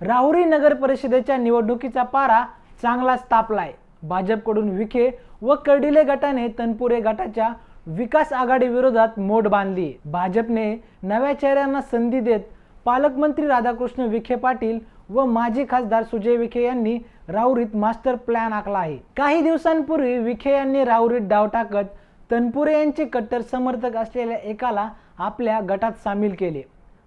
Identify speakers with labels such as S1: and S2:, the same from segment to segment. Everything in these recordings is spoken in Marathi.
S1: राहुरी नगर परिषदेच्या निवडणुकीचा पारा चांगलाच तापलाय भाजपकडून विखे व कर्डिले गटाने तनपुरे गटाच्या विकास आघाडी विरोधात मोठ बांधली. भाजपने नव्या चेहऱ्यांना संधी देत पालकमंत्री राधाकृष्ण विखे पाटील व माजी खासदार सुजय विखे यांनी राहुरीत मास्टर प्लॅन आखला आहे. काही दिवसांपूर्वी विखे यांनी राहुरीत डाव टाकत तनपुरे यांचे कट्टर समर्थक असलेल्या एकाला आपल्या गटात सामील केले.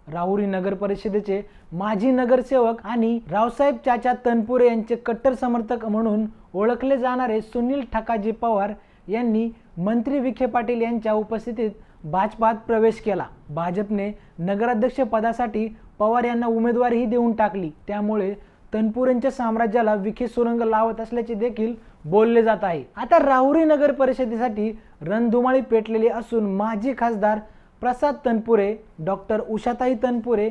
S1: राहुरी नगर परिषदेचे माजी नगरसेवक आणि रावसाहेब चाचा तनपुरे यांचे कट्टर समर्थक म्हणून ओळखले जाणारे सुनील ठकाजी पवार यांनी मंत्री विखे पाटील यांच्या उपस्थितीत भाजपात प्रवेश केला. भाजपने नगराध्यक्ष पदासाठी पवार यांना उमेदवारीही देऊन टाकली. त्यामुळे तनपुरेंच्या साम्राज्याला विखे सुरंग लावत असल्याचे देखील बोलले जात आहे. आता राहुरी नगर परिषदेसाठी रणधुमाळी पेटलेली असून माजी खासदार प्रसाद तनपुरे डॉक्टर उषाताई तनपुरे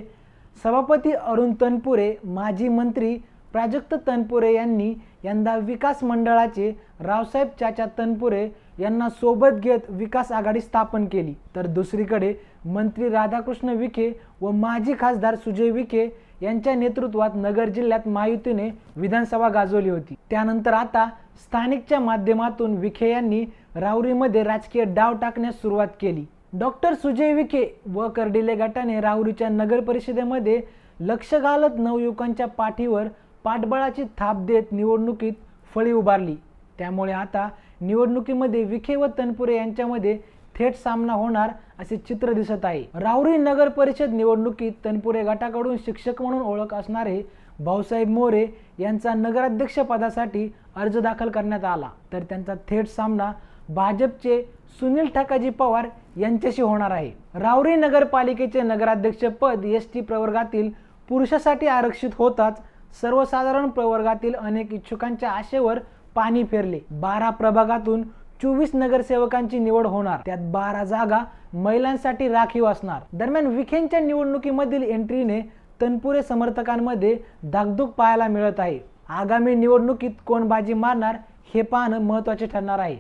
S1: सभापती अरुण तनपुरे माजी मंत्री प्राजक्त तनपुरे यांनी यंदा विकास मंडळाचे रावसाहेब चाचा तनपुरे यांना सोबत घेत विकास आघाडी स्थापन केली. तर दुसरीकडे मंत्री राधाकृष्ण विखे व माजी खासदार सुजय विखे यांच्या नेतृत्वात नगर जिल्ह्यात महायुतीने विधानसभा गाजवली होती. त्यानंतर आता स्थानिकच्या माध्यमातून विखे यांनी राऊरीमध्ये राजकीय डाव टाकण्यास सुरुवात केली. डॉक्टर सुजय विखे व कर्डिले गटाने राहुरीच्या नगर परिषदेमध्ये लक्ष घालत नवयुवकांच्या पाठीवर पाठबळाची थाप देत निवडणुकीत फळी उभारली. त्यामुळे आता निवडणुकीमध्ये विखे व तनपुरे यांच्यामध्ये थेट सामना होणार असे चित्र दिसत आहे. राहुरी नगर परिषद निवडणुकीत तनपुरे गटाकडून शिक्षक म्हणून ओळख असणारे भाऊसाहेब मोरे यांचा नगराध्यक्षपदासाठी अर्ज दाखल करण्यात आला. तर त्यांचा थेट सामना भाजपचे सुनील ठकाजी पवार यांच्याशी होणार आहे. रावरी नगरपालिकेचे नगराध्यक्ष पद एस टी प्रवर्गातील पुरुषासाठी आरक्षित होताच सर्वसाधारण प्रवर्गातील अनेक इच्छुकांच्या आशेवर पाणी फिरले. बारा प्रभागातून चोवीस नगरसेवकांची निवड होणार. त्यात बारा जागा महिलांसाठी राखीव असणार. दरम्यान विखेंच्या निवडणुकीमधील एंट्रीने तनपुरे समर्थकांमध्ये धाकधूक पाहायला मिळत आहे. आगामी निवडणुकीत कोण बाजी मारणार हे पाहणं महत्त्वाचे ठरणार आहे.